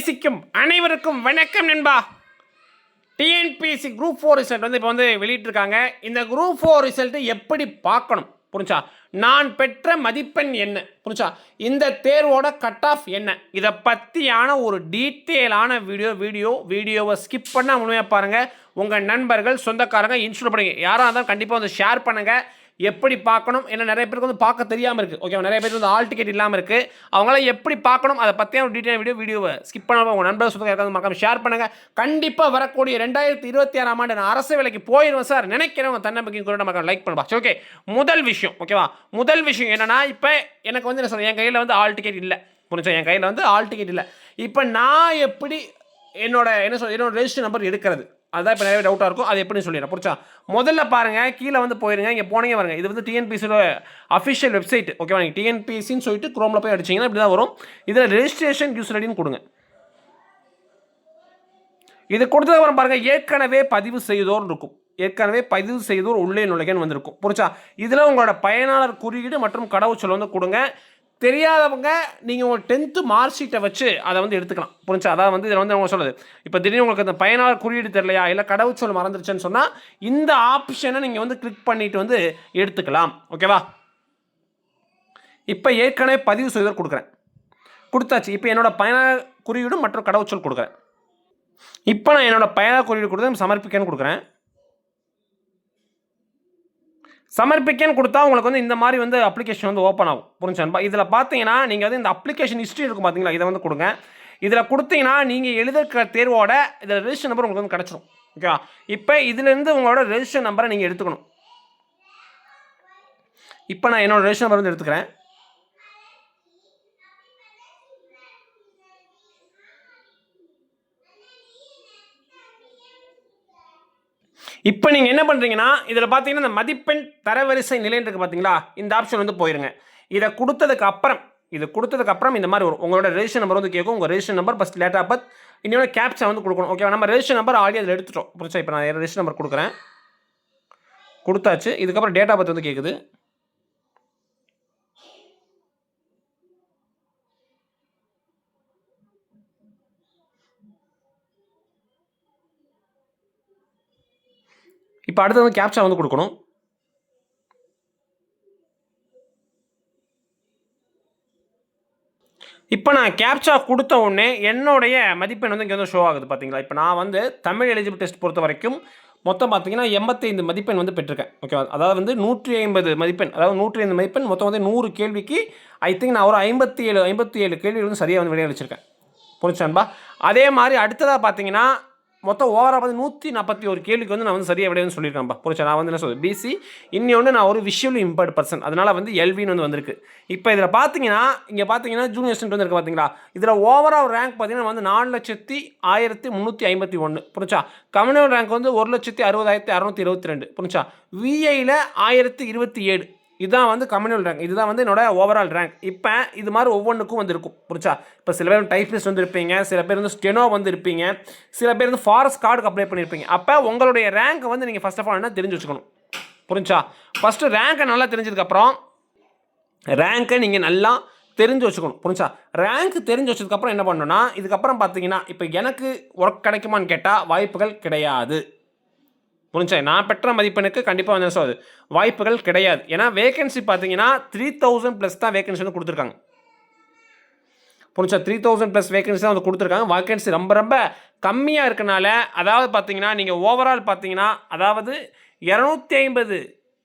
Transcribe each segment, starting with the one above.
நேசிக்கும் அனைவருக்கும் வணக்கம் நண்பா. டிஎன்பிஎஸ்சி குரூப் ஃபோர் ரிசல்ட் வந்து இப்போ வந்து வெளியிட்டிருக்காங்க. இந்த குரூப் ஃபோர் ரிசல்ட்டு எப்படி பார்க்கணும்? புரிஞ்சா? நான் பெற்ற மதிப்பெண் என்ன? புரிஞ்சா? இந்த தேர்வோட கட் ஆஃப் என்ன? இதை பற்றியான ஒரு டீட்டெயிலான வீடியோ வீடியோ வீடியோவை ஸ்கிப் பண்ணால் முழுமையாக பாருங்கள் உங்கள் நண்பர்கள் சொந்தக்காரங்க இன்ஸ்டால் பண்ணுங்க யாராக இருந்தாலும் கண்டிப்பாக வந்து ஷேர் பண்ணுங்கள் எப்படி பார்க்கணும்? ஏன்னா நிறைய பேருக்கு வந்து பார்க்க தெரியாமல் இருக்குது ஓகே நிறைய பேருக்கு வந்து ஆல் டிக்கெட் இல்லாமல் இருக்குது அவங்களாம் எப்படி பார்க்கணும்? அதை பற்றியான ஒரு டீட்டெயில் வீடியோ வீடியோவை ஸ்கிப் பண்ணாமல் உங்கள் நண்பர்கள் சொந்தக்காரங்க யாருக்காவது மறக்காம ஷேர் பண்ணுங்கள் கண்டிப்பாக வரக்கூடிய ரெண்டாயிரத்தி இருபத்தி ஆறாம் ஆண்டு நான் அரசு வேலைக்கு போயிடுவேன் சார். நினைக்கிறவங்க தன்னம்பிக்கை கூட நம்ம லைக் பண்ணுவா ஓகே முதல் விஷயம் ஓகேவா முதல் விஷயம் என்னென்னா இப்போ எனக்கு வந்து என்ன சொல்றேன் என் கையில் வந்து ஆல் டிக்கெட் இல்லை. புரிஞ்சா என் கையில் வந்து ஆல் டிக்கெட் இல்லை. இப்போ நான் எப்படி என்னோட என்ன சொல் என்னோட ரெஜிஸ்டர் நம்பர் எடுக்கிறது? அதான் இப்போ நிறைய டவுட்டாக இருக்கும். அது எப்படி சொல்லிடுறேன். புரிச்சா முதல்ல பாருங்கள் கீழே வந்து போயிருங்க இங்கே போனீங்க பாருங்க. இது வந்து டிஎன்பிசியோட அஃபிஷியல் வெப்சைட் ஓகேவா நீங்கள் டிஎன்பிசின்னு சொல்லிட்டு குரோமில் போய் அடிச்சிங்கன்னா இப்படி தான் வரும். இதில் ரெஜிஸ்ட்ரேஷன் யூஸ் ஐடின்னு கொடுங்க. இது கொடுத்ததுக்கப்புறம் பாருங்கள் ஏற்கனவே பதிவு செய்தோர் இருக்கும். ஏற்கனவே பதிவு செய்தோர் உள்ளே நுழைகன்னு வந்திருக்கும். புரிச்சா இதில் உங்களோட பயனாளர் குறியீடு மற்றும் கடவுச்சொல் வந்து கொடுங்க. தெரியாதவங்க நீங்கள் உங்கள் டென்த்து மார்க் ஷீட்டை வச்சு அதை வந்து எடுத்துக்கலாம். புரிஞ்சா? அதாவது வந்து இதில் வந்து அவங்க சொல்லுது இப்போ திடீர்னு உங்களுக்கு அந்த பயனாளர் குறியீடு தெரியலையா? இல்லை கடவுச்சொல் மறந்துருச்சுன்னு சொன்னால் இந்த ஆப்ஷனை நீங்கள் வந்து கிளிக் பண்ணிட்டு வந்து எடுத்துக்கலாம். ஓகேவா இப்போ ஏற்கனவே பதிவு செய்தோர் கொடுக்குறேன். கொடுத்தாச்சு. இப்போ என்னோடய பயனாளர் குறியீடு மற்றும் கடவுச்சொல் கொடுக்குறேன். இப்போ நான் என்னோடய பயனாளர் குறியீடு கொடுத்து சமர்ப்பிக்கன்னு கொடுக்குறேன். சமர்ப்பிக்கன்னு கொடுத்தா உங்களுக்கு வந்து இந்த மாதிரி வந்து அப்ளிகேஷன் வந்து ஓப்பன் ஆகும். புரிஞ்சான்பா இதில் பார்த்தீங்கன்னா நீங்கள் வந்து இந்த அப்ளிகேஷன் ஹிஸ்ட்ரி இருக்கும் பார்த்தீங்களா இதை வந்து கொடுங்க. இதில் கொடுத்தீங்கன்னா நீங்கள் எழுதிருக்கிற தேர்வோட இதில் ரெஜிஸ்டர் நம்பர் உங்களுக்கு வந்து கிடச்சிரும். ஓகேவா இப்போ இதுலேருந்து உங்களோட ரெஜிஸ்டர் நம்பரை நீங்கள் எடுத்துக்கணும். இப்போ நான் என்னோடய ரெஜிஸ்டர் நம்பர் வந்து எடுத்துக்கிறேன். இப்போ நீங்கள் என்ன பண்ணுறீங்கன்னா இதில் பார்த்தீங்கன்னா இந்த மதிப்பெண் தரவரிசை நிலைன்னு இருக்குது பார்த்தீங்களா இந்த ஆப்ஷன் வந்து போயிருங்க. இதை கொடுத்ததுக்கு அப்புறம் இது கொடுத்ததுக்கு அப்புறம் இந்த மாதிரி வரும். உங்களோட ரெஜிஸ்டர் நம்பர் வந்து கேட்கும் உங்கள் ரெஜிஸ்டர் நம்பர் ஃபஸ்ட் லேட்டாக பத் பர்த் இன்னொன்று கேப்சா வந்து கொடுக்கணும். ஓகேவா நம்ம ரெஜிஸ்டர் நம்பர் ஆல்ரெடி அதில் எடுத்துட்டோம். புரிச்சா இப்போ நான் ரெஜிஸ்டர் நம்பர் கொடுக்குறேன். கொடுத்தாச்சு. இதுக்கப்புறம் டேட்டா பத் வந்து கேட்குது இப்போ அடுத்து வந்து கேப்சா வந்து கொடுக்கணும். இப்போ நான் கேப்சா கொடுத்த உடனே என்னுடைய மதிப்பெண் வந்து இங்கே வந்து ஷோ ஆகுது பார்த்தீங்களா இப்போ நான் வந்து தமிழ் எலிஜிபிள் டெஸ்ட் பொறுத்த வரைக்கும் மொத்தம் பார்த்தீங்கன்னா எண்பத்தைந்து மதிப்பெண் வந்து பெற்றிருக்கேன். ஓகேவா அதாவது வந்து நூற்றி ஐம்பது மதிப்பெண் அதாவது நூற்றி ஐந்து மதிப்பெண் மொத்தம் வந்து நூறு கேள்விக்கு ஐ திங்க் நான் ஒரு ஐம்பத்தி ஏழு ஐம்பத்தி ஏழு கேள்வி வந்து சரியாக வந்து விளையாடிச்சிருக்கேன் புரிஞ்சான்பா அதே மாதிரி அடுத்ததாக பார்த்தீங்கன்னா மொத்தம் ஓவராக வந்து நூற்றி நாற்பத்தி ஒரு கேள்விக்கு வந்து நான் வந்து சரியாக விடையன்னு சொல்லியிருக்கேன்ப்பா புரிச்சா நான் வந்து என்ன சொல்லுது பிசி இன்னொன்று நான் ஒரு விஷுவல் இம்பர்ட் பர்சன் அதனால் வந்து எல்வின்னு வந்து வந்திருக்கு. இப்போ இதில் பார்த்தீங்கன்னா இங்கே பார்த்தீங்கன்னா ஜூனியர் ஸ்டூடெண்ட் வந்து இருக்குது பார்த்தீங்களா இதில் ஓவரால் ரேங்க் பார்த்தீங்கன்னா வந்து நாலு லட்சத்தி ஆயிரத்தி முந்நூற்றி ஐம்பத்தி ஒன்று புரிச்சா கம்யூனல் ரேங்க் வந்து ஒரு லட்சத்தி அறுபதாயிரத்தி அறநூற்றி இருபத்தி ரெண்டு. புரிச்சா விஐயில் ஆயிரத்தி இருபத்தி ஏழு. இதுதான் வந்து கம்யூனல் ரேங்க் இதுதான் வந்து என்னோட ஓவரால் ரேங்க் இப்போ இது மாதிரி ஒவ்வொன்றுக்கும் வந்துருக்கும். புரிச்சா இப்போ சில பேர் டைப்பிஸ்ட் வந்து இருப்பீங்க சில பேர் வந்து ஸ்டெனோ வந்து இருப்பீங்க சில பேர் வந்து ஃபாரஸ்ட் கார்டுக்கு அப்ளை பண்ணியிருப்பீங்க அப்போ உங்களுடைய ரேங்க்கை வந்து நீங்கள் ஃபஸ்ட் ஆஃப் ஆல் என்ன? தெரிஞ்சு வச்சுக்கணும். புரிஞ்சா? ஃபஸ்ட்டு ரேங்க்கை நல்லா தெரிஞ்சதுக்கப்புறம் ரேங்க்கை நீங்கள் நல்லா தெரிஞ்சு வச்சுக்கணும். புரிஞ்சா? ரேங்க் தெரிஞ்சு வச்சதுக்கப்புறம் என்ன பண்ணணும்னா இதுக்கப்புறம் பார்த்தீங்கன்னா இப்போ எனக்கு ஒர்க் கிடைக்குமான்னு கேட்டால் வாய்ப்புகள் கிடையாது. புரிஞ்சா? நான் பெற்ற மதிப்பெண்ணுக்கு கண்டிப்பாக வந்து சொல்லுது வாய்ப்புகள் கிடையாது. ஏன்னா வேகன்சி பார்த்தீங்கன்னா த்ரீ தௌசண்ட் ப்ளஸ் தான் வேகன்சி வந்து கொடுத்துருக்காங்க. புரிஞ்சா? த்ரீ தௌசண்ட் ப்ளஸ் வேகன்சி தான் வந்து கொடுத்துருக்காங்க. வேகன்சி ரொம்ப ரொம்ப கம்மியாக இருக்கனால அதாவது பார்த்தீங்கன்னா நீங்கள் ஓவரால் பார்த்தீங்கன்னா அதாவது இரநூத்தி ஐம்பது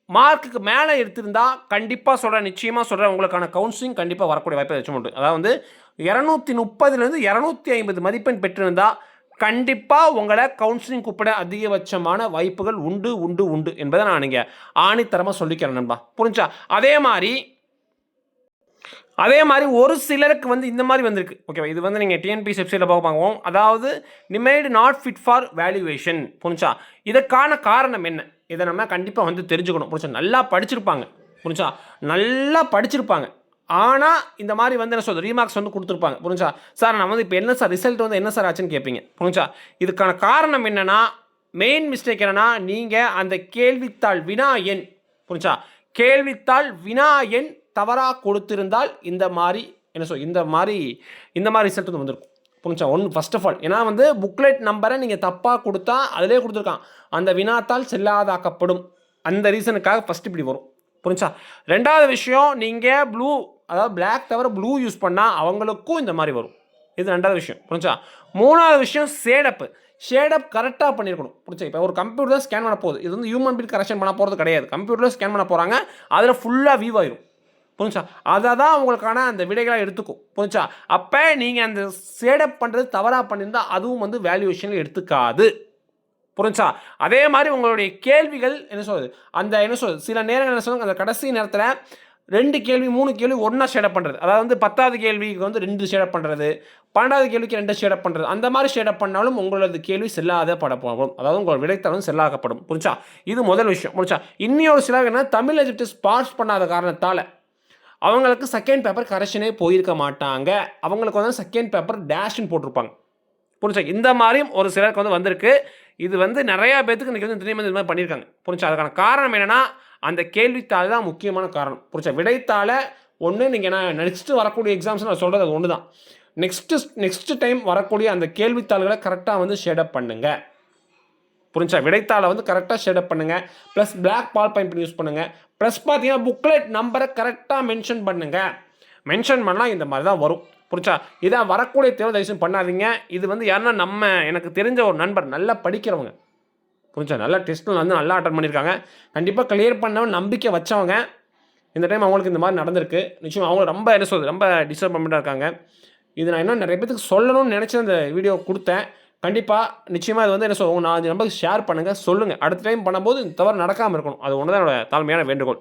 மார்க்குக்கு மேலே எடுத்திருந்தால் கண்டிப்பாக சொல்கிறேன் நிச்சயமாக சொல்கிறேன் உங்களுக்கான கவுன்சிலிங் கண்டிப்பாக வரக்கூடிய வாய்ப்பை வச்சு முடியும் அதாவது வந்து இரநூத்தி முப்பதுலேருந்து இரநூத்தி ஐம்பது மதிப்பெண் பெற்றிருந்தால் கண்டிப்பாக உங்களை கவுன்சிலிங் கூப்பிட அதிகபட்சமான வாய்ப்புகள் உண்டு உண்டு உண்டு என்பதை நான் இங்கே ஆணித்தரமாக சொல்லிக்கிறேன் நண்பா. புரிஞ்சா? அதே மாதிரி அதே மாதிரி ஒரு சிலருக்கு வந்து இந்த மாதிரி வந்திருக்கு. ஓகேவா இது வந்து நீங்கள் டிஎன்பிசி வெப்சைட்டில் பார்க்க பார்க்குவோம் அதாவது நிமேடு நாட் ஃபிட் ஃபார் வேல்யூவேஷன் புரிஞ்சா? இதற்கான காரணம் என்ன? இதை நம்ம கண்டிப்பாக வந்து தெரிஞ்சுக்கணும். புரிஞ்சா? நல்லா படிச்சிருப்பாங்க. புரிஞ்சா? நல்லா படிச்சிருப்பாங்க. ஆனால் இந்த மாதிரி வந்து என்ன சொல்கிறது ரீமார்க்ஸ் வந்து கொடுத்துருப்பாங்க. புரிஞ்சா? சார் நான் வந்து இப்போ என்ன சார் ரிசல்ட் வந்து என்ன சார் ஆச்சுன்னு கேட்பீங்க புரிஞ்சா? இதுக்கான காரணம் என்னென்னா மெயின் மிஸ்டேக் என்னென்னா நீங்கள் அந்த கேள்வித்தாள் வினா எண் புரிஞ்சா? கேள்வித்தாள் வினா எண் தவறாக கொடுத்திருந்தால் இந்த மாதிரி என்ன சொல் இந்த மாதிரி இந்த மாதிரி ரிசல்ட் வந்து வந்திருக்கும். புரிஞ்சா? ஒன்று ஃபஸ்ட் ஆஃப் ஆல் ஏன்னா வந்து புக்லெட் நம்பரை நீங்கள் தப்பாக கொடுத்தா அதிலே கொடுத்துருக்கான். அந்த வினாத்தால் செல்லாதாக்கப்படும். அந்த ரீசனுக்காக ஃபஸ்ட் இப்படி வரும். புரிஞ்சா? ரெண்டாவது விஷயம் நீங்கள் ப்ளூ அதாவது பிளாக் தவிர ப்ளூ யூஸ் பண்ணால் அவங்களுக்கும் இந்த மாதிரி வரும். இது ரெண்டாவது விஷயம். புரிஞ்சா மூணாவது விஷயம் ஷேடப்பு ஷேடப் கரெக்டாக பண்ணியிருக்கணும் புரிஞ்சா இப்போ ஒரு கம்ப்யூட்டர் தான் ஸ்கேன் பண்ண போகுது. இது வந்து ஹியூமன் பீட் கரெக்ஷன் பண்ண போகிறது கிடையாது. கம்ப்யூட்டர் ஸ்கேன் பண்ண போகிறாங்க அதில் ஃபுல்லாக வியூ ஆயிரும். புரிஞ்சா அதை தான் உங்களுக்கான அந்த விடைகளை எடுத்துக்கும். புரிஞ்சா அப்போ நீங்கள் அந்த ஷேடப் பண்ணுறது தவறாக பண்ணியிருந்தால் அதுவும் வந்து வேல்யூவேஷனில் எடுத்துக்காது. புரிஞ்சா அதே மாதிரி உங்களுடைய கேள்விகள் என்ன சொல்றது அந்த என்ன சொல்றது சில நேரங்கள் என்ன சொல்லுங்க அந்த கடைசி நேரத்தில் ரெண்டு கேள்வி மூணு கேள்வி ஒன்றா ஷேடப் பண்ணுறது அதாவது வந்து பத்தாவது கேள்விக்கு வந்து ரெண்டு ஷேடப் பண்ணுறது பன்னெண்டாவது கேள்விக்கு ரெண்டு ஷேடப் பண்ணுறது அந்த மாதிரி ஷேடப் பண்ணாலும் உங்களது கேள்வி செல்லாத படப்படும் அதாவது உங்களோட விடைத்தாளும் செல்லாக்கப்படும் புரிஞ்சா? இது முதல் விஷயம். புரிஞ்சா? இன்னொரு சிலர் என்ன? தமிழ் எஜுகேட்டர்ஸ் பாஸ் பண்ணாத காரணத்தால் அவங்களுக்கு செகண்ட் பேப்பர் கரெக்ஷனே போயிருக்க மாட்டாங்க. அவங்களுக்கு வந்து செகண்ட் பேப்பர் டேஷ்னு போட்டிருப்பாங்க. புரிஞ்சா? இந்த மாதிரியும் ஒரு சிலருக்கு வந்து வந்திருக்கு. இது வந்து நிறையா பேத்துக்கு இன்றைக்கி வந்து தெரியாமல் இந்த மாதிரி பண்ணியிருக்காங்க. புரிஞ்சா? அதுக்கான காரணம் என்னென்னா அந்த கேள்வித்தாள் தான் முக்கியமான காரணம். புரிச்சா விடைத்தாளை ஒன்று நீங்கள் நான் நெக்ஸ்ட்டு வரக்கூடிய எக்ஸாம்ஸ் நான் சொல்கிறது அது ஒன்று தான் நெக்ஸ்ட்டு நெக்ஸ்ட்டு டைம் வரக்கூடிய அந்த கேள்வித்தாள்களை கரெக்டாக வந்து ஷேடப் பண்ணுங்கள் புரிஞ்சா? விடைத்தாளை வந்து கரெக்டாக ஷேடப் பண்ணுங்கள் plus black ball point use பண்ணுங்கள் ப்ளஸ் பார்த்தீங்கன்னா புக்லெட் நம்பரை கரெக்டாக மென்ஷன் பண்ணுங்கள் மென்ஷன் பண்ணால் இந்த மாதிரி தான் வரும். புரிஞ்சா? இதான் வரக்கூடிய தேவை தயவுசெய்து பண்ணாதீங்க. இது வந்து யாருன்னா நம்ம எனக்கு தெரிஞ்ச ஒரு நண்பர் நல்லா படிக்கிறவங்க. புரிஞ்சா நல்லா டெஸ்ட்டில் வந்து நல்லா அட்டன் பண்ணியிருக்காங்க. கண்டிப்பாக கிளியர் பண்ணவன் நம்பிக்கை வச்சவங்க இந்த டைம் அவங்களுக்கு இந்த மாதிரி நடந்திருக்கு. நிச்சயம் அவங்க ரொம்ப என்ன சொல்றது ரொம்ப டிசப்பாயின்மெண்ட்டாக இருக்காங்க. இது நான் இன்னும் நிறைய பேத்துக்கு சொல்லணும்னு நினச்சி அந்த வீடியோ கொடுத்தேன். கண்டிப்பாக நிச்சயமாக அது வந்து என்ன சொல்லுவோம் நான் நம்பருக்கு ஷேர் பண்ணுங்கள் சொல்லுங்கள் அடுத்த டைம் பண்ணும்போது இந்த தவறு நடக்காமல் இருக்கணும். அது ஒன்று தான் என்னோட தாழ்மையான வேண்டுகோள்.